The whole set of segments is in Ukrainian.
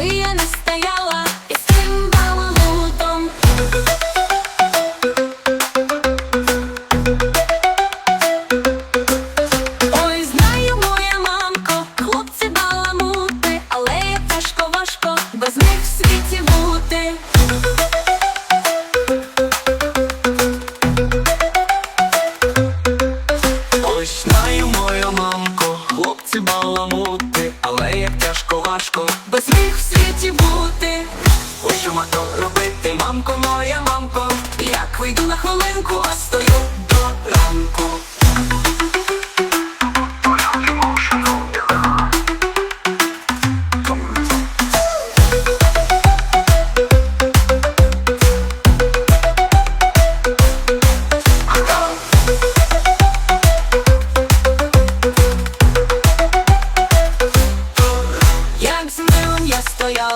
якби я не стояла. бути, Хочу мато робити, мамко моя, мамко, як вийду на хвилинку, а стою.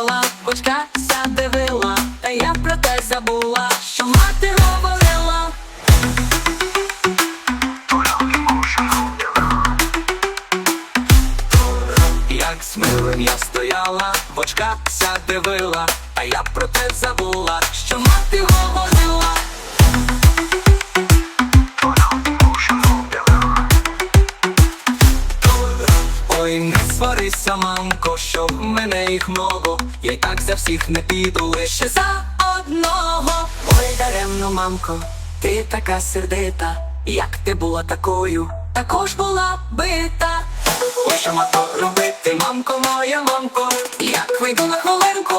Стояла, бочка дивила, та я про те забула, що мати говорила. Як з милим я стояла, бочка дивила, а я про те забула, що мати сварися, мамко, що в мене їх много. Я й так за всіх не піду лише за одного. Ой, даремно, мамко, ти така сердита. Як ти була такою, також була бита. Що мато робити, мамко, моя мамко. Як вийду на хвилинку,